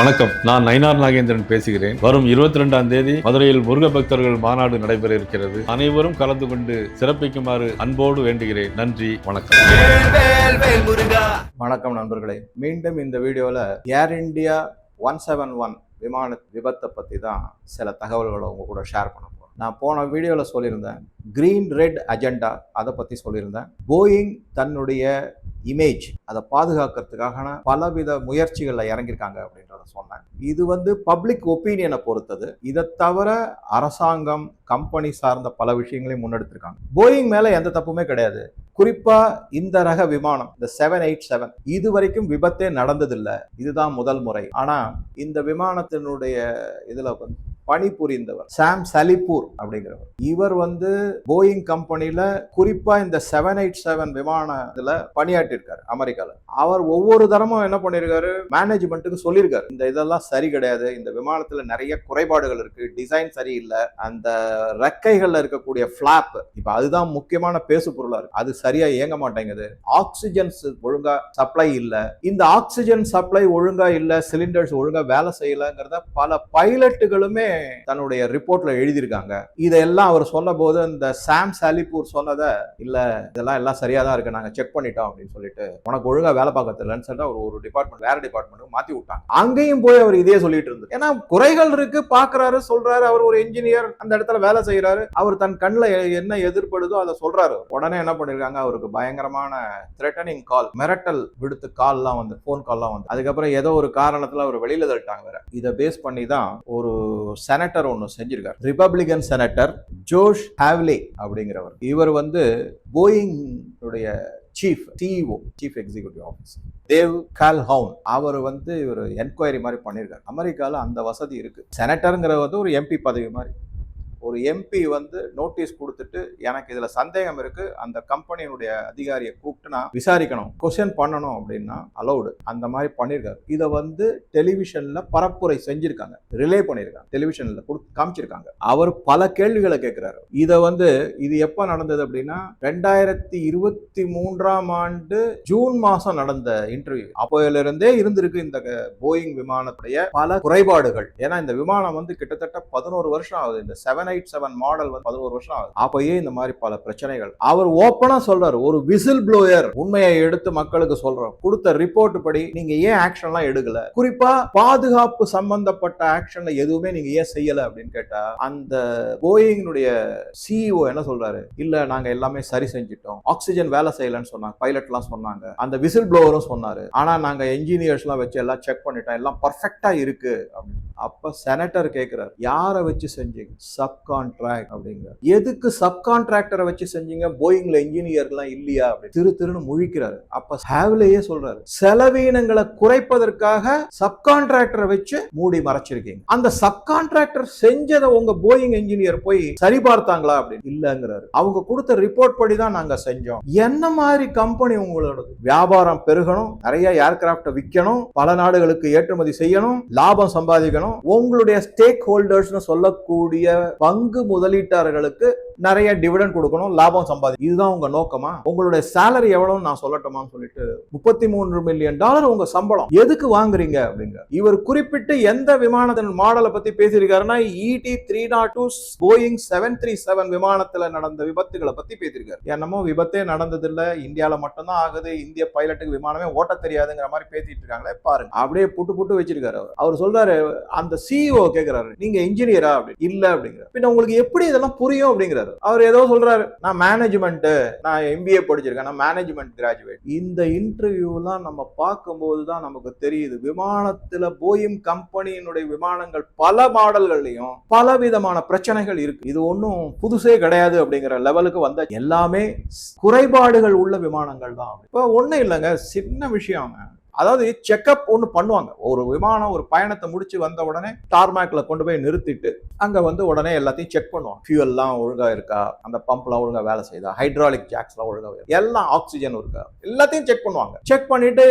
வணக்கம். நான் நயினார் நாகேந்திரன் பேசுகிறேன். வரும் இருபத்தி ரெண்டாம் தேதி மதுரையில் முருக பக்தர்கள் மாநாடு நடைபெற இருக்கிறது அனைவரும் கலந்து கொண்டு சிறப்பிக்குமாறு அன்போடு வேண்டுகிறேன். நன்றி வணக்கம். வணக்கம் நண்பர்களே. மீண்டும் இந்த வீடியோவில் Air India one seven one விமான விபத்தை பற்றி தான் சில தகவல்களை உங்க கூட ஷேர் பண்ண நான் போன வீடியோவில் சொல்லியிருந்தேன். க்ரீன் ரெட் அஜெண்டா அதை பற்றி சொல்லியிருந்தேன். போயிங் தன்னுடைய இமேஜ் அதை பாதுகாக்கிறதுக்காக பலவித முயற்சிகளில் இறங்கியிருக்காங்க அப்படின்றத சொன்னேன். இது வந்து பப்ளிக் ஒப்பீனியனை பொறுத்தது. இதை தவிர அரசாங்கம் கம்பெனி சார்ந்த பல விஷயங்களையும் முன்னெடுத்திருக்காங்க. போயிங் மேலே எந்த தப்புமே கிடையாது. குறிப்பா இந்த ரக விமானம் இந்த செவன் எயிட் செவன் இது வரைக்கும் விபத்தே நடந்ததில்லை. இதுதான் முதல் முறை. ஆனா இந்த விமானத்தினுடைய இதுல வந்து பணிபுரிந்தவர். சாம் சலிப்பூர் அப்படிங்கிறவர். இவர் வந்து போயிங் கம்பெனியில குறிப்பா இந்த செவன் எயிட் செவன் விமானத்துல பணியாற்றிருக்காரு அமெரிக்கால. அவர் ஒவ்வொரு தரமும் என்ன பண்ணிருக்காரு? மேனேஜ்மெண்ட்டுக்கு சொல்லியிருக்காரு இந்த இதெல்லாம் சரி கிடையாது. இந்த விமானத்துல நிறைய குறைபாடுகள் இருக்கு. டிசைன் சரியில்லை. அந்த ரெக்கைகள்ல இருக்கக்கூடிய பிளாப் இப்ப அதுதான் முக்கியமான பேசு பொருளா இருக்கு. அது சரியா இயங்க மாட்டேங்குது. ஆக்சிஜன்ஸ் ஒழுங்கா சப்ளை இல்ல. இந்த ஆக்சிஜன் சப்ளை ஒழுங்கா இல்ல சிலிண்டர்ஸ் ஒழுங்கா வேலை செய்யலங்கிறத பல பைலட்டுகளுமே தன்னுடைய ரிப்போர்ட்ல எழுதியிருக்காங்க. இதெல்லாம் அவர் சொன்ன போது இந்த சாம் சாலிப்பூர் சொன்னதை இல்ல இதெல்லாம் எல்லாம் சரியா தான் இருக்கு நாங்க செக் பண்ணிட்டோம் அப்படின்னு சொல்லிட்டு உனக்கு ஒழுங்கா வேலை பார்க்க தெரியலன்னு சொல்லிட்டு அவர் ஒரு டிபார்ட்மெண்ட் வேற டிபார்ட்மெண்ட் மாத்தி விட்டாங்க. அங்கேயும் போய் அவர் இதே சொல்லிட்டு இருந்தார். ஏன்னா குறைகள் இருக்கு பாக்குறாரு சொல்றாரு அவர் ஒரு இன்ஜினியர் அந்த இடத்துல வேலை செய்யறாரு அவர் தன் கண்ணில் என்ன எதிர்ப்படுதோ அதை சொல்றாரு. உடனே என்ன பண்ணிருக்காங்க அவருக்கு பயங்கரமான த்ரெட்டனிங் கால் மிரட்டல் விடுத்து கால்லாம் வந்து ஃபோன் கால்லாம் வந்து. அதுக்கப்புறம் ஏதோ ஒரு காரணத்துல அவர் வெளியில தள்ளிட்டாங்க வேற. இதை பேஸ் பண்ணி தான் ஒரு செனட்டர் ஒன்று செஞ்சிருக்காரு. ரிபப்ளிகன் செனட்டர் ஜோஷ் ஹாவ்லே அப்படிங்கிறவர். இவர் வந்து போயிங் உடைய chief CEO chief executive officer Dave Calhoun அவர் வந்து இவர் என்கொயரி மாதிரி பண்ணியிருக்காரு அமெரிக்காவில் அந்த வசதி இருக்கு. செனட்டருங்கிற வந்து ஒரு எம்பி பதவி மாதிரி. ஒரு எம்பி வந்து நோட்டீஸ் கொடுத்துட்டு எனக்கு இதில் சந்தேகம் இருக்குது அந்த கம்பெனியினுடைய அதிகாரியை கூப்பிட்டு நான் விசாரிக்கணும். கொஸ்டின் பண்ணணும் அப்படின்னா அலௌடு அந்த மாதிரி பண்ணியிருக்காரு இதை வந்து டெலிவிஷனில் பரப்புரை செஞ்சுருக்காங்க. ரிலே பண்ணியிருக்காங்க டெலிவிஷனில் கொடுத்து காமிச்சிருக்காங்க. அவர் பல கேள்விகளை கேட்குறாரு. இதை வந்து இது எப்போ நடந்தது அப்படின்னா ரெண்டாயிரத்தி இருபத்தி மூன்றாம் ஆண்டு ஜூன் மாதம் நடந்த இன்டர்வியூ அப்போதிலிருந்தே இருந்திருக்கு இந்த போயிங் விமானத்துடைய பல குறைபாடுகள். ஏன்னா இந்த விமானம் வந்து கிட்டத்தட்ட பதினோரு வருஷம் ஆகுது. இந்த செவன் எயிட் செவன் மாடல் வந்து பதினோரு வருஷம் ஆகுது. அப்பயே இந்த மாதிரி பல பிரச்சனைகள். அவர் ஓப்பனா சொல்றாரு ஒரு விசில் ப்ளோயர் உண்மையை எடுத்து மக்களுக்கு சொல்றோம். கொடுத்த ரிப்போர்ட் படி நீங்க ஏன் ஆக்ஷன் எல்லாம் எடுக்கல? குறிப்பா பாதுகாப்பு சம்பந்தப்பட்ட ஆக்ஷன்ல எதுவுமே நீங்க ஏன் செய்யல அப்படின்னு கேட்டா அந்த போயிங்கினுடைய சிஇஓ என்ன சொல்றாரு? இல்ல நாங்க எல்லாமே சரி செஞ்சிட்டோம். ஆக்சிஜன் வேலை செய்யலன்னு சொன்னாங்க. பைலட்லாம் சொன்னாங்க. அந்த விசில் ப்ளோவரும் சொன்னாரு. ஆனா நாங்க என்ஜினியர்ஸ் எல்லாம் வச்சு எல்லாம் செக் பண்ணிட்டோம். எல்லாம் பர்ஃபெக்டா இருக்கு அப்படின்னு. அப்ப செனட்டர் கேக்குறாரு யாரை வச்சு செஞ்சீங்க? சப் கான்ட்ராக்ட் அப்படிங்கிறார். எதுக்கு சப் கான்ட்ராக்டரை வச்சு செஞ்சீங்க? போயிங்ல இன்ஜினியர்லாம் இல்லையா? அப்படின்னு திரு திருன்னு முழிக்கிறாரு. அப்ப ஹேவ்லேயே சொல்றாரு. செலவீனங்களை குறைப்பதற்காக சப் கான்ட்ராக்டரை வச்சு மூடி மறைச்சிருக்கீங்க. அந்த சப் கான்ட்ராக்டர் செஞ்சதை உங்க போயிங் இன்ஜினியர் போய் சரி பார்த்தாங்களா அப்படின்னு? இல்லங்கிறாரு. அவங்க கொடுத்த ரிப்போர்ட் படி தான் நாங்க செஞ்சோம். என்ன மாதிரி கம்பெனி உங்களோட வியாபாரம் பெருகணும். நிறைய ஏர்கிராப்ட விற்கணும். பல நாடுகளுக்கு ஏற்றுமதி செய்யணும். லாபம் சம்பாதிக்கணும். உங்களுடைய ஸ்டேக் ஹோல்டர்ஸ் சொல்லக்கூடிய பங்கு முதலீட்டாளர்களுக்கு நிறைய டிவிடன் கொடுக்கணும் லாபம் சம்பாதி இதுதான் உங்க நோக்கமா? உங்களுடைய சேலரி எவ்வளவுன்னு நான் சொல்லட்டுமான்னு சொல்லிட்டு முப்பத்தி மூன்று மில்லியன் டாலர் உங்க சம்பளம். எதுக்கு வாங்குறீங்க அப்படிங்க இவர் குறிப்பிட்டு எந்த விமானத்தின் மாடலை பத்தி பேசியிருக்காருன்னா ET three nought two Boeing seven three seven விமானத்துல நடந்த விபத்துகளை பத்தி பேசியிருக்காரு. என்னமோ விபத்தே நடந்ததில்ல இந்தியால மட்டும்தான் ஆகுது இந்திய பைலட்டுக்கு விமானமே ஓட்ட தெரியாதுங்கிற மாதிரி பேசிட்டு இருக்காங்களே பாருங்க. அப்படியே புட்டு புட்டு வச்சிருக்காரு அவர். அவர் சொல்றாரு அந்த சிஇஓ கேக்குறாரு நீங்க இன்ஜினியரா அப்படி இல்ல அப்படிங்கிற. பின்ன உங்களுக்கு எப்படி இதெல்லாம் புரியும் அப்படிங்கிறாரு அவர் ஏதோ சொல்றாரு நான் மேனேஜ்மெண்ட் நான் எம்பிஏ படிச்சிருக்கேன் நான் மேனேஜ்மெண்ட் கிராஜுவேட் இந்த இன்டர்வியூலாம் நம்ம பார்க்கும்போது தான் நமக்கு தெரியுது விமானத்துல போயும் கம்பெனியினுடைய விமானங்கள் பல மாடல்கள்லையும் பல விதமான பிரச்சனைகள் இருக்கு. இது ஒன்றும் புதுசே கிடையாது அப்படிங்கிற லெவலுக்கு வந்த எல்லாமே குறைபாடுகள் உள்ள விமானங்கள் தான். இப்போ ஒன்றும் இல்லைங்க சின்ன விஷயம். அதாவது செக்கப் ஒன்று பண்ணுவாங்க. ஒரு விமானம் ஒரு பயணத்தை முடிச்சு வந்த உடனே டார்மேக்ல கொண்டு போய் நிறுத்திட்டு அங்க வந்து உடனே எல்லாத்தையும் செக் பண்ணுவாங்க. ஃபியூல்லாம் ஒழுங்கா இருக்கா? அந்த பம்ப்லாம் ஒழுங்கா வேலை செய்யுதா ஹைட்ராலிக் ஜாக்ஸ்லாம் ஒழுங்கா எல்லாம் ஆக்சிஜன் இருக்கா? எல்லாத்தையும் செக் பண்ணுவாங்க. செக் பண்ணிட்டு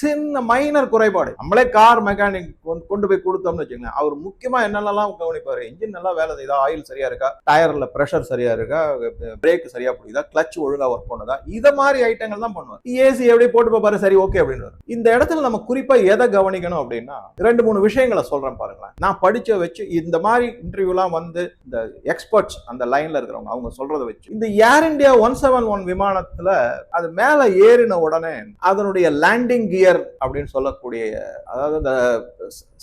சின்ன மைனர் குறைபாடு. நம்மளே கார் மெக்கானிக் கொண்டு போய் கொடுத்தோம்னு வச்சுக்கோங்க அவர் முக்கியமா என்னென்னலாம் கவனிப்பாரு? இன்ஜின் நல்லா வேலை செய்யுதா ஆயில் சரியா இருக்கா? டயர்ல ப்ரெஷர் சரியா இருக்கா? பிரேக் சரியா பிடிக்குதா? கிளச் ஒழுங்கா ஒர்க் பண்ணுதா? இதை மாதிரி ஐட்டங்கள் தான் பண்ணுவார். ஏசி எப்படி போட்டு பாரு சரி ஓகே அப்படின்னு இந்த இடத்துல நம்ம குறிப்பா எதை கவனிக்கணும் அப்படின்னா ரெண்டு மூணு விஷயங்களை சொல்றேன் பாருங்களேன். நான் படிச்ச வச்சு இந்த மாதிரி இன்டர்வியூலாம் வந்து இந்த எக்ஸ்பர்ட்ஸ் அந்த லைன்ல இருக்கிறவங்க அவங்க சொல்றதை வச்சு இந்த Air India one seven one விமானத்துல அது மேல ஏறின உடனே அதனுடைய லேண்டிங் கியர் அப்படின்னு சொல்லக்கூடிய அதாவது இந்த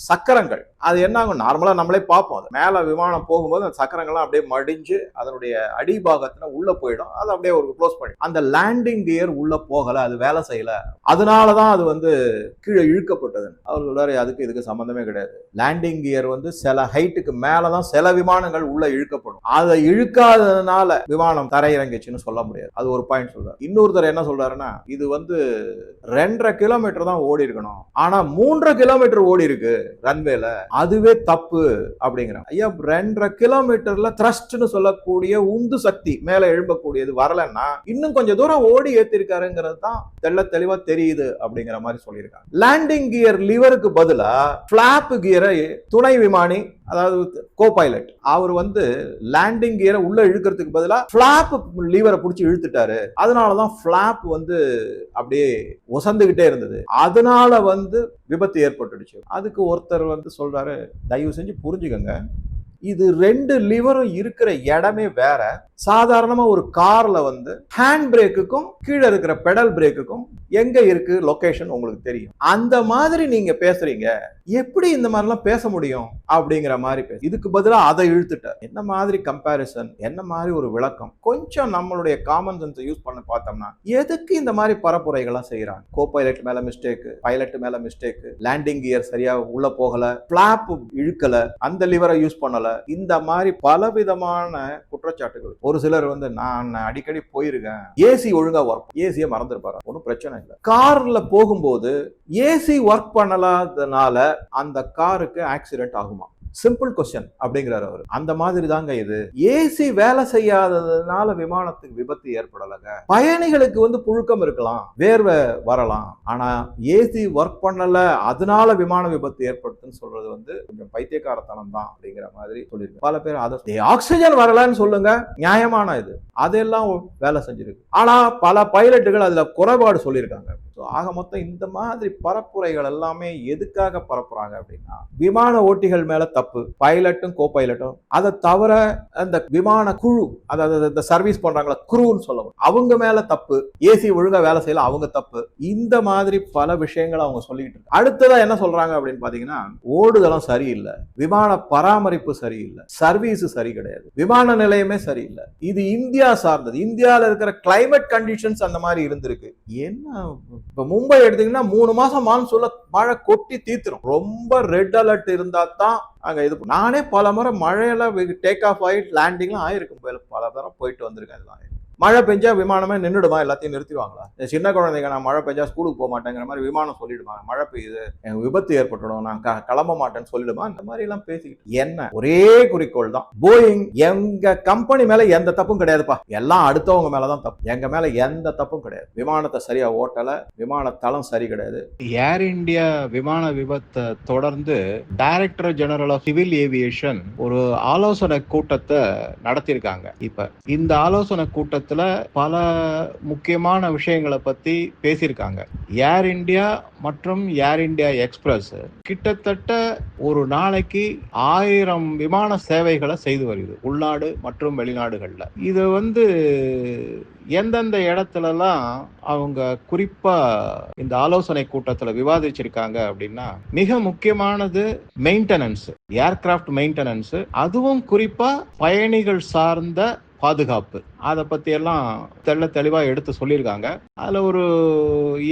சக்கரங்கள் அது என்ன ஆகும் நார்மலா நம்மளே பார்ப்போம். அது மேல விமானம் போகும்போது அந்த சக்கரங்கள்லாம் அப்படியே மடிஞ்சு அதனுடைய அடிபாகத்துல உள்ள போயிடும். அது அப்படியே ஒரு க்ளோஸ் பண்ணி அந்த லேண்டிங் கியர் உள்ள போகல அது வேலை செய்யல. அதனாலதான் அது வந்து கீழே இழுக்கப்பட்டது அவர் சொல்றாரு அதுக்கு இதுக்கு சம்மந்தமே கிடையாது. லேண்டிங் கியர் வந்து சில ஹைட்டுக்கு மேலதான் சில விமானங்கள் உள்ள இழுக்கப்படும். அதை இழுக்காததுனால விமானம் தரையிறங்கிச்சுன்னு சொல்ல முடியாது. அது ஒரு பாயிண்ட் சொல்றாரு. இன்னொருத்தர் என்ன சொல்றாருன்னா இது வந்து ரெண்டரை கிலோமீட்டர் தான் ஓடி இருக்கணும். ஆனா மூன்றரை கிலோமீட்டர் ஓடி இருக்கு ரன்வேல அதுவே தப்பு அப்படிங்கிறான். ஐயா ரெண்டரை கிலோமீட்டர்ல த்ரஸ்ட்னு சொல்லக்கூடிய உந்து சக்தி மேல எழும்பக்கூடியது வரலன்னா இன்னும் கொஞ்சம் தூரம் ஓடி ஏத்திருக்காருங்கிறது தான் தெள்ள தெளிவா தெரியுது அப்படிங்கிற மாதிரி சொல்லியிருக்காங்க. லேண்டிங் கியர் லிவருக்கு பதிலாக ஃபிளாப் கியரை துணை விமானி அதாவது கோ பைலட் அவர் வந்து லேண்டிங் கியரை உள்ள இழுக்கிறதுக்கு பதிலாக ஃபிளாப் லீவரை பிடிச்சி இழுத்துட்டாரு. அதனால தான் ஃபிளாப் வந்து அப்படியே ஒசந்துகிட்டே இருந்தது. அதனால வந்து விபத்து ஏற்பட்டுடுச்சு. அதுக்கு ஒருத்தர் வந்து சொல்றாரு தயவு செஞ்சு புரிஞ்சுக்கங்க. இது ரெண்டு லிவரும் இருக்கிற இடமே வேற. சாதாரணமா ஒரு கார்ல வந்து ஹேண்ட் பிரேக்குக்கும் கீழே இருக்கிற பெடல் பிரேக்குக்கும் எங்க இருக்கு லொகேஷன் உங்களுக்கு தெரியும். அந்த மாதிரி நீங்க பேசுறீங்க. எப்படி இந்த மாதிரிலாம் பேச முடியும் அப்படிங்கிற மாதிரி பேச. இதுக்கு பதிலாக அதை இழுத்துட்டார். என்ன மாதிரி கம்பேரிசன் என்ன மாதிரி ஒரு விளக்கம்? கொஞ்சம் நம்மளுடைய காமன் சென்ஸை யூஸ் பண்ண பார்த்தோம்னா எதுக்கு இந்த மாதிரி பரப்புரைகள்லாம் செய்யறாங்க கோ பைலட் மேல மிஸ்டேக் பைலட் மேல மிஸ்டேக் லேண்டிங் கியர் சரியா உள்ள போகல பிளாப் இழுக்கல அந்த லிவரை யூஸ் பண்ணல இந்த மாதிரி பலவிதமான குற்றச்சாட்டுகள். ஒரு சிலர் வந்து நான் அடிக்கடி போயிருக்கேன். ஏசி ஒழுங்கா ஒர்க் ஏசியை மறந்துருப்பாரு. ஒன்றும் பிரச்சனை இல்லை. கார்ல போகும்போது ஏசி ஒர்க் பண்ணலாதனால அந்த காருக்கு ஆக்சிடென்ட் ஆகுமா? சிம்பிள் கொஸ்டின் அப்படிங்கிறாரு அவர். அந்த மாதிரி தாங்க இது ஏசி வேலை செய்யாததுனால விமானத்துக்கு விபத்து ஏற்படலைங்க. பயணிகளுக்கு வந்து புழுக்கம் இருக்கலாம் வேர்வை வரலாம். ஆனா ஏசி ஒர்க் பண்ணல அதனால விமான விபத்து ஏற்படுத்துன்னு சொல்றது வந்து கொஞ்சம் பைத்தியக்காரத்தனம் தான் அப்படிங்கிற மாதிரி சொல்லியிருக்கு பல பேர் அதை ஆக்சிஜன் வரலன்னு சொல்லுங்க. நியாயமான இது. அதெல்லாம் வேலை செஞ்சிருக்கு. ஆனா பல பைலட்டுகள் அதுல குறைபாடு சொல்லியிருக்காங்க. ஸோ ஆக மொத்தம் இந்த மாதிரி பரப்புரைகள் எல்லாமே எதுக்காக பரப்புறாங்க அப்படின்னா விமான ஓட்டிகள் மேல தப்பு பைலட்டும் கோ பைலட்டும் அதை தவிர அந்த விமான குழு அதாவது இந்த சர்வீஸ் பண்றாங்களா குருன்னு சொல்லுவோம் அவங்க மேல தப்பு ஏசி ஒழுங்கா வேலை செய்யல அவங்க தப்பு. இந்த மாதிரி பல விஷயங்களை அவங்க சொல்லிக்கிட்டு இருக்கு அடுத்ததா என்ன சொல்றாங்க அப்படின்னு பாத்தீங்கன்னா ஓடுதளம் சரியில்லை விமான பராமரிப்பு சரியில்லை சர்வீஸ் சரி கிடையாது விமான நிலையமே சரியில்லை. இது இந்தியா சார்ந்தது. இந்தியாவில் இருக்கிற கிளைமேட் கண்டிஷன்ஸ் அந்த மாதிரி இருந்திருக்கு. என்ன இப்ப மும்பை எடுத்தீங்கன்னா மூணு மாசம் மான்சூன்ல மழை கொட்டி தீத்துரும். ரொம்ப ரெட் அலர்ட் இருந்தா தான் அங்க இது நானே பல முறை மழையெல்லாம் டேக் ஆஃப் ஆகி லேண்டிங்லாம் ஆயிருக்கும். பல தரம் போயிட்டு வந்திருக்கேன். இதெல்லாம் மழை பெஞ்சா விமானமே நின்றுடுமா எல்லாத்தையும் நிறுத்திடுவாங்களா? சின்ன குழந்தைங்க நான் மழை பெஞ்சா ஸ்கூலுக்கு போக மாட்டேங்கிற மாதிரி விமானம் சொல்லிடுவாங்க. மழை பெய்யுது எனக்கு விபத்து ஏற்பட்டுடும் நான் கிளம்ப மாட்டேன்னு சொல்லிடுமா? இந்த மாதிரி எல்லாம் பேசிக்கிட்டு என்ன? ஒரே குறிக்கோள் தான். போயிங் எங்க கம்பெனி மேல எந்த தப்பும் கிடையாதுப்பா. எல்லாம் அடுத்தவங்க மேலதான் தப்பு. எங்க மேல எந்த தப்பும் கிடையாது. விமானத்தை சரியா ஓட்டல விமான தளம் சரி கிடையாது. ஏர் இந்தியா விமான விபத்தை தொடர்ந்து director general of civil aviation ஒரு ஆலோசனை கூட்டத்தை நடத்தியிருக்காங்க. இப்ப இந்த ஆலோசனை கூட்டத்தை கூட்டத்துல பல முக்கியமான விஷயங்களை பத்தி பேசியிருக்காங்க. ஏர் இந்தியா மற்றும் ஏர் இந்தியா எக்ஸ்பிரஸ் கிட்டத்தட்ட ஒரு நாளைக்கு ஆயிரம் விமான சேவைகளை செய்து வருது உள்நாடு மற்றும் வெளிநாடுகள்ல. இது வந்து எந்தெந்த இடத்துலலாம் அவங்க குறிப்பா இந்த ஆலோசனை கூட்டத்தில் விவாதிச்சிருக்காங்க அப்படின்னா மிக முக்கியமானது மெயின்டெனன்ஸ் ஏர்கிராஃப்ட் மெயின்டெனன்ஸ் அதுவும் குறிப்பா பயணிகள் சார்ந்த பாதுகாப்பு. அதை பற்றியெல்லாம் தெள்ள தெளிவாக எடுத்து சொல்லியிருக்காங்க. அதில் ஒரு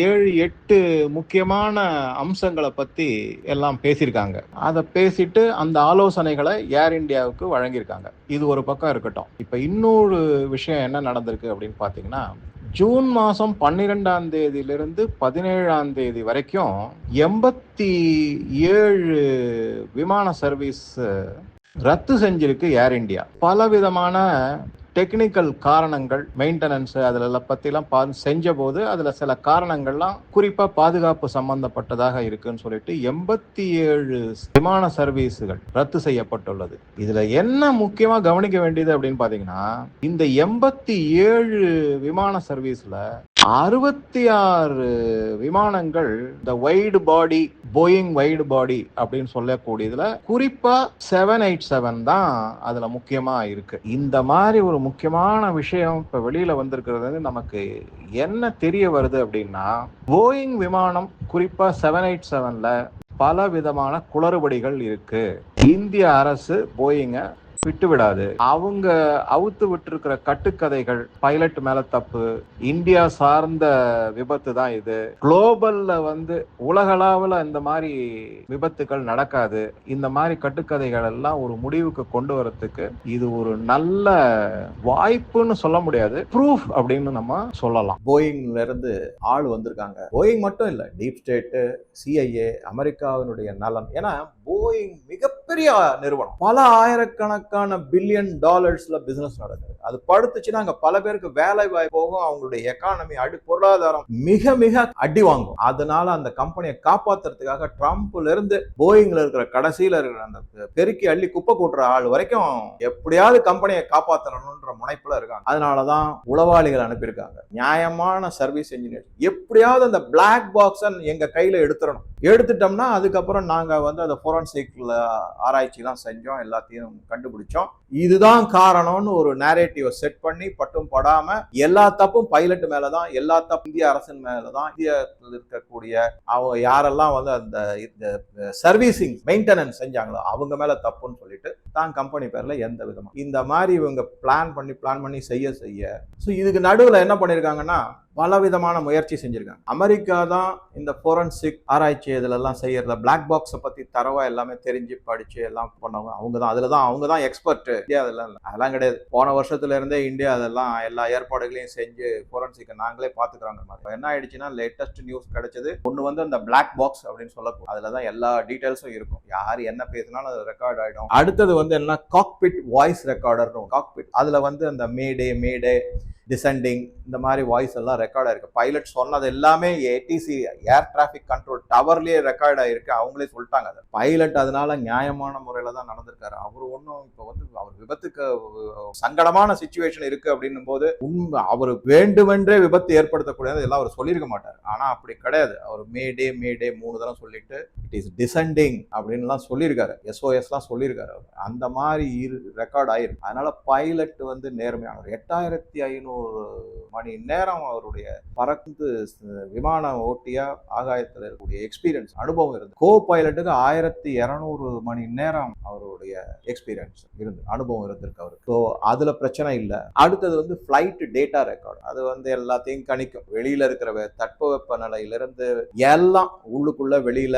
ஏழு எட்டு முக்கியமான அம்சங்களை பற்றி எல்லாம் பேசியிருக்காங்க. அதை பேசிட்டு அந்த ஆலோசனைகளை ஏர் இந்தியாவுக்கு வழங்கியிருக்காங்க. இது ஒரு பக்கம் இருக்கட்டும். இப்போ இன்னொரு விஷயம் என்ன நடந்திருக்கு அப்படின்னு பார்த்தீங்கன்னா ஜூன் மாதம் பன்னிரெண்டாம் தேதியிலிருந்து பதினேழாம் தேதி வரைக்கும் எண்பத்தி ஏழு விமான சர்வீஸ் ரத்து செஞ்சிருக்கு ஏர் இந்தியா பல விதமான டெக்னிக்கல் காரணங்கள் மெயின்டெனன்ஸ் அதில் பற்றிலாம் பா செஞ்ச போது சில காரணங்கள்லாம் குறிப்பாக பாதுகாப்பு சம்பந்தப்பட்டதாக இருக்குன்னு சொல்லிட்டு எண்பத்தி ஏழு விமான சர்வீஸுகள் ரத்து செய்யப்பட்டுள்ளது. இதில் என்ன முக்கியமாக கவனிக்க வேண்டியது அப்படின்னு பார்த்தீங்கன்னா இந்த எண்பத்தி ஏழு விமான சர்வீஸில் அறுபத்தி ஆறு விமானங்கள் இந்த wide body Boeing wide body அப்படின்னு சொல்லக்கூடியதுல குறிப்பா செவன் எயிட் செவன் தான் அதுல முக்கியமா இருக்கு. இந்த மாதிரி ஒரு முக்கியமான விஷயம் இப்ப வெளியில வந்திருக்கிறது வந்து நமக்கு என்ன தெரிய வருது அப்படின்னா போயிங் விமானம் குறிப்பா செவன் எயிட் செவன்ல பல விதமான குளறுபடிகள் இருக்கு. இந்திய அரசு போயிங்க விட்டு விடாது அவங்க அவுத்து விட்டுருக்கிற கட்டுக்கதைகள் பைலட் மேல தப்பு இந்தியா சார்ந்த விபத்து தான் இது. குளோபல்ல வந்து உலகளாவில் இந்த மாதிரி விபத்துகள் நடக்காது. இந்த மாதிரி கட்டுக்கதைகள் எல்லாம் ஒரு முடிவுக்கு கொண்டு வரத்துக்கு இது ஒரு நல்ல வாய்ப்புன்னு சொல்ல முடியாது. ப்ரூஃப் அப்படின்னு நம்ம சொல்லலாம். போயிங்ல இருந்து ஆள் வந்திருக்காங்க. போயிங் மட்டும் இல்லை டீப் ஸ்டேட்டு சிஐஏ அமெரிக்காவினுடைய நலன். ஏன்னா போயிங் மிக மிகப்பெரிய நிறுவனம். பல ஆயிரக்கணக்கான பில்லியன் டாலர்ஸ்ல பிசினஸ் நடக்குது. அது படுத்துச்சுன்னா அங்க பல பேருக்கு வேலை வாய்ப்போகும் அவங்களுடைய எக்கானமி அடி பொருளாதாரம் மிக மிக அடி வாங்கும். அதனால அந்த கம்பெனியை காப்பாத்துறதுக்காக ட்ரம்ப்ல இருந்து போயிங்ல இருக்கிற கடைசியில இருக்கிற அந்த பெருக்கி அள்ளி குப்பை கூட்டுற ஆள் வரைக்கும் எப்படியாவது கம்பெனியை காப்பாத்தணும்ன்ற முனைப்புல இருக்காங்க. அதனாலதான் உளவாளிகள் அனுப்பியிருக்காங்க. நியாயமான சர்வீஸ் இன்ஜினியர் எப்படியாவது அந்த பிளாக் பாக்ஸை எங்க கையில எடுத்துடணும். எடுத்துட்டோம்னா அதுக்கப்புறம் நாங்க வந்து அந்த ஃபோரன்சிக்ல ஆராய்ச்சிலாம் செஞ்சோம் எல்லாத்தையும் கண்டுபிடிச்சோம். இதுதான் காரணம்னு ஒரு நேரேட்டிவை செட் பண்ணி பட்டும் படாம எல்லா தப்பும் பைலட் மேலதான் எல்லா தப்பும் இந்திய அரசின் மேலதான். இந்தியாவில் இருக்கக்கூடிய அவங்க யாரெல்லாம் வந்து அந்த இந்த சர்வீசிங் மெயின்டெனன்ஸ் செஞ்சாங்களோ அவங்க மேல தப்புன்னு சொல்லிட்டு தான் கம்பெனி பேர்ல எந்த விதமா. இந்த மாதிரி இவங்க பிளான் பண்ணி பிளான் பண்ணி செய்ய செய்ய. ஸோ இதுக்கு நடுவில் என்ன பண்ணியிருக்காங்கன்னா பல விதமான முயற்சி செஞ்சுருக்காங்க. அமெரிக்கா தான் இந்த ஃபோரன்சிக் ஆராய்ச்சி இதிலெல்லாம் செய்கிறத பிளாக் பாக்ஸை பற்றி தரவாக எல்லாமே தெரிஞ்சு படித்து எல்லாம் பண்ணவங்க அவங்க தான். அதில் தான் அவங்க தான் எக்ஸ்பர்ட் இந்தியா அதெல்லாம் இல்லை. அதெல்லாம் கிடையாது. போன வருஷத்துலேருந்தே இந்தியா அதெல்லாம் எல்லா ஏற்பாடுகளையும் செஞ்சு ஃபோரன்சிக்கை நாங்களே பாத்துக்கிறோங்க மாதிரி. என்ன ஆயிடுச்சுன்னா லேட்டஸ்ட் நியூஸ் கிடைச்சது. ஒன்று வந்து அந்த பிளாக் பாக்ஸ் அப்படின்னு சொல்லப்போ அதில் தான் எல்லா டீட்டெயில்ஸும் இருக்கும். யார் என்ன பேசினாலும் அது ரெக்கார்ட் ஆகிடும் அடுத்தது வந்து என்ன காக்பிட் வாய்ஸ் ரெக்கார்டர்னு காக்பிட் அதில் வந்து அந்த மேடே மேடே டிசெண்டிங் இந்த மாதிரி வாய்ஸ் எல்லாம் ரெக்கார்ட் ஆயிருக்கு. பைலட் சொன்னது எல்லாமே ஏடிசி ஏர் டிராஃபிக் கண்ட்ரோல் டவர்லயே ரெக்கார்ட் ஆயிருக்கு. அவங்களே சொல்லிட்டாங்க அதை. பைலட் அதனால நியாயமான முறையில தான் நடந்திருக்காரு. அவர் ஒன்றும் இப்போ வந்து அவர் விபத்துக்கு சங்கடமான சுச்சுவேஷன் இருக்கு அப்படின்னும் போது உண்மை அவர் வேண்டுமென்றே விபத்து ஏற்படுத்தக்கூடாது எல்லாம் அவர் சொல்லியிருக்க மாட்டார். ஆனால் அப்படி கிடையாது. அவர் மேடே மேடே மூணு தரம் சொல்லிட்டு இட் இஸ் டிசெண்டிங் அப்படின்லாம் சொல்லியிருக்காரு. எஸ்ஓஎஸ்லாம் சொல்லியிருக்காரு அவர். அந்த மாதிரி இரு ரெக்கார்ட் ஆயிருக்கு. அதனால பைலட் வந்து நேர்மையானவர். எட்டாயிரத்தி ஐநூறு மணி நேரம் அவருடைய பறந்து விமானம் ஓட்டியா ஆகாயத்தில் இருக்கக்கூடிய எக்ஸ்பீரியன்ஸ் அனுபவம் இருந்து கோ பைலட்டுக்கு ஆயிரத்தி இரநூறு மணி நேரம் அவருடைய எக்ஸ்பீரியன்ஸ் இருந்து அனுபவம் இருந்திருக்கு அவருக்கு. ஸோ அதுல பிரச்சனை இல்லை. அடுத்தது வந்து ஃபிளைட் டேட்டா ரெக்கார்ட் அது வந்து எல்லாத்தையும் கணிக்கும். வெளியில இருக்கிற தட்பவெப்ப நிலையிலிருந்து எல்லாம் உள்ளுக்குள்ள வெளியில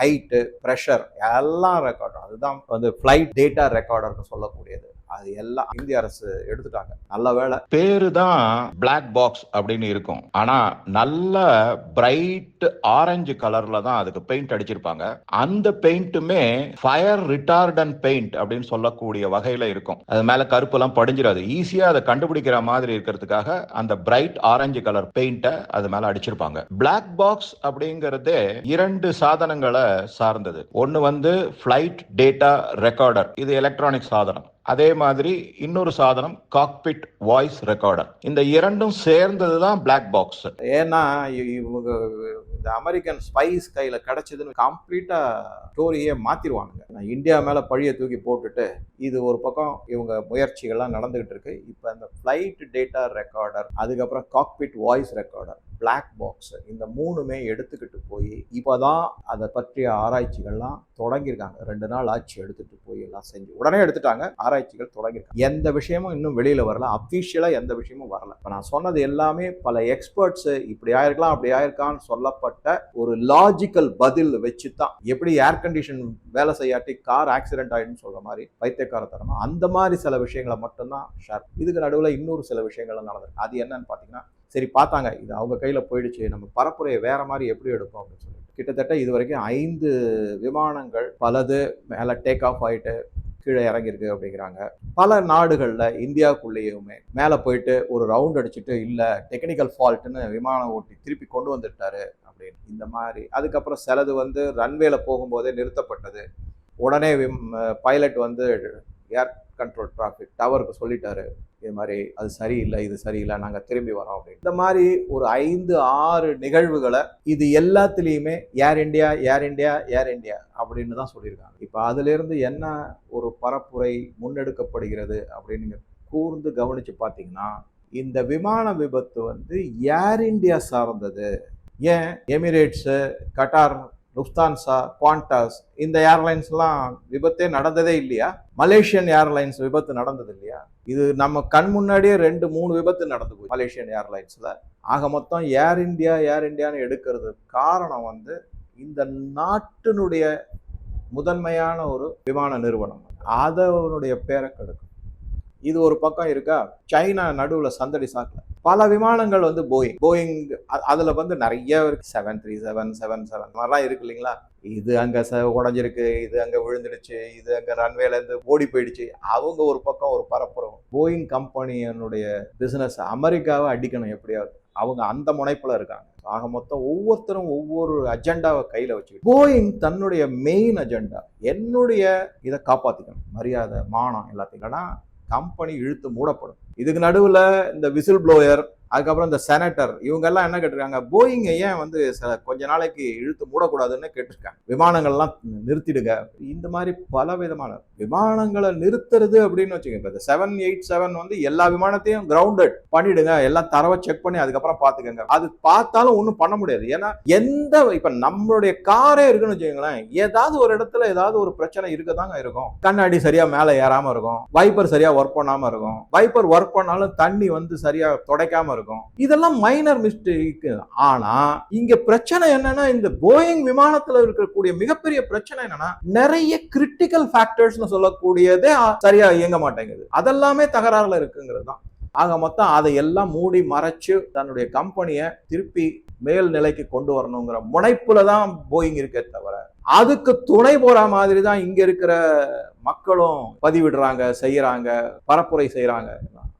ஹைட்டு ப்ரெஷர் எல்லாம் ரெக்கார்ட் அதுதான் வந்து ஃபிளைட் டேட்டா ரெக்கார்டர்னு சொல்லக்கூடியது. அது எல்லாம் இந்திய அரசு எடுத்துட்டாங்க. நல்ல வேலை. பேரு தான் பிளாக் பாக்ஸ் அப்படின்னு இருக்கும். ஆனா நல்ல பிரைட் ஆரஞ்சு கலர்ல தான் அதுக்கு பெயிண்ட் அடிச்சிருப்பாங்க. அந்த பெயிண்ட்டுமே ஃபயர் ரிட்டார்டன் பெயிண்ட் அப்படின்னு சொல்லக்கூடிய வகையில இருக்கும். அது மேல கருப்பு எல்லாம் படிஞ்சிடாது ஈஸியா அதை கண்டுபிடிக்கிற மாதிரி இருக்கிறதுக்காக அந்த பிரைட் ஆரஞ்சு கலர் பெயிண்ட அது மேல அடிச்சிருப்பாங்க. பிளாக் பாக்ஸ் அப்படிங்கறதே இரண்டு சாதனங்களை சார்ந்தது. ஒன்னு வந்து பிளைட் டேட்டா ரெக்கார்டர் இது எலக்ட்ரானிக் சாதனம். அதே மாதிரி இன்னொரு சாதனம் காக்பிட் வாய்ஸ் ரெக்கார்டர் இந்த இரண்டும் சேர்ந்தது தான் பிளாக் பாக்ஸ் ஏன்னா இவங்க இந்த அமெரிக்கன் ஸ்பைஸ் கையில் கிடைச்சதுன்னு கம்ப்ளீட்டாக ஸ்டோரியே மாத்திருவானுங்க. நான் இந்தியா மேலே பழியை தூக்கி போட்டுட்டு இது ஒரு பக்கம் இவங்க முயற்சிகள்லாம் நடந்துகிட்டு இருக்கு. இப்போ இந்த ஃப்ளைட் டேட்டா ரெக்கார்டர் அதுக்கப்புறம் cockpit voice recorder black box இந்த மூணுமே எடுத்துக்கிட்டு போய் இப்போ தான் அதை பற்றிய ஆராய்ச்சிகள்லாம் தொடங்கியிருக்காங்க. ரெண்டு நாள் ஆச்சு எடுத்துகிட்டு போய் எல்லாம் செஞ்சு உடனே எடுத்துட்டாங்க. ஆராய்ச்சிகள் தொடங்கியிருக்காங்க எந்த விஷயமும் இன்னும் வெளியில வரல. அஃபீஷியலாக எந்த விஷயமும் வரல. இப்போ நான் சொன்னது எல்லாமே பல எக்ஸ்பர்ட்ஸ் இப்படி ஆயிருக்கலாம் அப்படி ஆயிருக்கான்னு சொல்லப்பட்ட ஒரு லாஜிக்கல் பதில் வச்சு தான் எப்படி ஏர் கண்டிஷன் வேலை செய்யாட்டி கார் ஆக்சிடென்ட் ஆயிடுன்னு சொல்ற மாதிரி பைத்தியக்காரத்தனமா? அந்த மாதிரி சில விஷயங்களை மட்டும்தான் ஷேர் இதுக்கு நடுவில் இன்னொரு சில விஷயங்கள் நடந்திருக்கு. அது என்னன்னு பார்த்தீங்கன்னா சரி பார்த்தாங்க. இது அவங்க கையில போயிடுச்சு. நம்ம பரப்புரையை வேற மாதிரி எப்படி எடுப்போம் அப்படின்னு சொல்லி கிட்டத்தட்ட இது வரைக்கும் ஐந்து விமானங்கள் பலது மேலே டேக் ஆஃப் ஆயிட்டு கீழே இறங்கியிருக்கு அப்படிங்கிறாங்க. பல நாடுகளில் இந்தியாவுக்குள்ளேயுமே மேலே போயிட்டு ஒரு ரவுண்ட் அடிச்சுட்டு இல்லை டெக்னிக்கல் ஃபால்ட்டுன்னு விமானம் ஓட்டி திருப்பி கொண்டு வந்துட்டாரு அப்படின்னு. இந்த மாதிரி. அதுக்கப்புறம் சிலது வந்து ரன்வேல போகும்போதே நிறுத்தப்பட்டது. உடனே பைலட் வந்து ஏர் கண்ட்ரோல் டிராஃபிக் டவருக்கு சொல்லிட்டாரு. இது மாதிரி அது சரியில்லை இது சரியில்லை நாங்கள் திரும்பி வரோம் அப்படின்னு. இந்த மாதிரி ஒரு ஐந்து ஆறு நிகழ்வுகளை இது எல்லாத்துலேயுமே ஏர் இண்டியா ஏர் இண்டியா ஏர் இண்டியா அப்படின்னு தான் சொல்லியிருக்காங்க. இப்போ அதிலிருந்து என்ன ஒரு பரப்புரை முன்னெடுக்கப்படுகிறது அப்படின்னு கூர்ந்து கவனித்து பார்த்தீங்கன்னா இந்த விமான விபத்து வந்து ஏர் இண்டியா சார்ந்தது. ஏன்? எமிரேட்ஸு கட்டார் லுஃப்தான்சா குவாண்டாஸ் இந்த ஏர்லைன்ஸ்லாம் விபத்தே நடந்ததே இல்லையா? மலேசியன் ஏர்லைன்ஸ் விபத்து நடந்தது இல்லையா? இது நம்ம கண் முன்னாடியே ரெண்டு மூணு விபத்து நடந்து போய் மலேசியன் ஏர்லைன்ஸில் ஆக மொத்தம் ஏர் இந்தியா ஏர் இந்தியான்னு எடுக்கிறது காரணம் வந்து இந்த நாட்டினுடைய முதன்மையான ஒரு விமான நிறுவனம். அதனுடைய பேரை கெடுக்கும். இது ஒரு பக்கம் இருக்கா? சைனா நடுவில் சந்தடி சாக்கல பல விமானங்கள் வந்து போயிங் போயிங் அதில் வந்து நிறைய இருக்கு. Seven three seven seven seven மாதிரிலாம் இருக்கு இல்லைங்களா? இது அங்கே ச உடஞ்சிருக்கு இது அங்கே விழுந்துடுச்சு இது அங்கே ரன்வேல இருந்து ஓடி போயிடுச்சு. அவங்க ஒரு பக்கம் ஒரு பரப்புறம். போயிங் கம்பெனியினுடைய பிஸ்னஸ் அமெரிக்காவை அடிக்கணும் எப்படியாவது அவங்க அந்த முனைப்பில் இருக்காங்க. ஆக மொத்தம் ஒவ்வொருத்தரும் ஒவ்வொரு அஜெண்டாவை கையில் வச்சு போயிங் தன்னுடைய மெயின் அஜெண்டா என்னுடைய இதை காப்பாற்றிக்கணும் மரியாதை மானம் எல்லாத்தையும். ஆனால் கம்பெனி இழுத்து மூடப்படும். இதுக்கு நடுவில் இந்த விசில் ப்ளோயர் அதுக்கப்புறம் இந்த செனட்டர் இவங்கெல்லாம் என்ன கேட்டிருக்காங்க? போயிங்க ஏன் வந்து ச- கொஞ்ச நாளைக்கு இழுத்து மூடக்கூடாதுன்னு கேட்டிருக்காங்க. விமானங்கள்லாம் நிறுத்திடுங்க. இந்த மாதிரி பல விதமான விமானங்களை நிறுத்துறது அப்படின்னு வச்சுக்கோங்க. இப்போ இந்த செவன் எயிட் செவன் வந்து எல்லா விமானத்தையும் கிரவுண்டட் பண்ணிடுங்க. எல்லாம் தரவை செக் பண்ணி அதுக்கப்புறம் பார்த்துக்கோங்க. அது பார்த்தாலும் ஒன்றும் பண்ண முடியாது. ஏன்னா எந்த இப்போ நம்மளுடைய காரே இருக்குன்னு வச்சுக்கோங்களேன். ஏதாவது ஒரு இடத்துல ஏதாவது ஒரு பிரச்சனை இருக்க தாங்க இருக்கும். கண்ணாடி சரியாக மேலே ஏறாமல் இருக்கும். வைப்பர் சரியாக ஒர்க் பண்ணாமல் இருக்கும். வைப்பர் ஒர்க் பண்ணாலும் தண்ணி வந்து சரியாக துடைக்காமல் இருக்கும். இதெல்லாம் மைனர் மிஸ்டேக் ஆனா இங்க பிரச்சனை என்னன்னா இந்த போயிங் விமானத்துல இருக்கக்கூடிய மிகப்பெரிய பிரச்சனை என்னன்னா நிறைய கிரிட்டிக்கல் ஃபேக்டர்ஸ்னு சொல்லக்கூடியதே சரியா இயங்க மாட்டேங்குது. அதெல்லாமே தகராறுல இருக்குங்கிறது தான். ஆக மொத்தம் அதை எல்லாம் மூடி மறைச்சு தன்னுடைய கம்பெனியை திருப்பி மேல் நிலைக்கு கொண்டு வரணுங்கிற முனைப்புல தான் போயிங் இருக்கே தவிர அதுக்கு துணை போற மாதிரி தான் இங்க இருக்கிற மக்களும் பதிவிடுறாங்க செய்யறாங்க பரப்புரை செய்யறாங்க.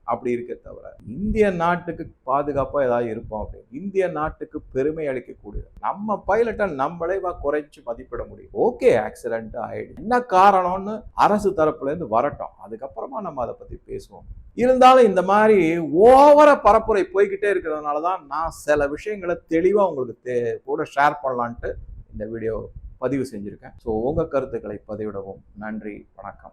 அப்படி இருக்கே தவிர இந்திய நாட்டுக்கு பாதுகாப்பாக ஏதாவது இருப்போம் அப்படி இந்திய நாட்டுக்கு பெருமை அளிக்கக்கூடியது. நம்ம பைலட்டை நம்மளே வா குறைச்சு மதிப்பிட முடியும். ஓகே ஆக்சிடென்ட் ஆயிடுச்சு என்ன காரணம்னு அரசு தரப்புலேருந்து வரட்டும். அதுக்கப்புறமா நம்ம அதை பற்றி பேசுவோம். இருந்தாலும் இந்த மாதிரி ஓவர பரப்புரை போய்கிட்டே இருக்கிறதுனால தான் நான் சில விஷயங்களை தெளிவாக உங்களுக்கு தே- கூட ஷேர் பண்ணலான்ட்டு இந்த வீடியோ பதிவு செஞ்சுருக்கேன். ஸோ உங்கள் கருத்துக்களை பதிவிடவும். நன்றி. வணக்கம்.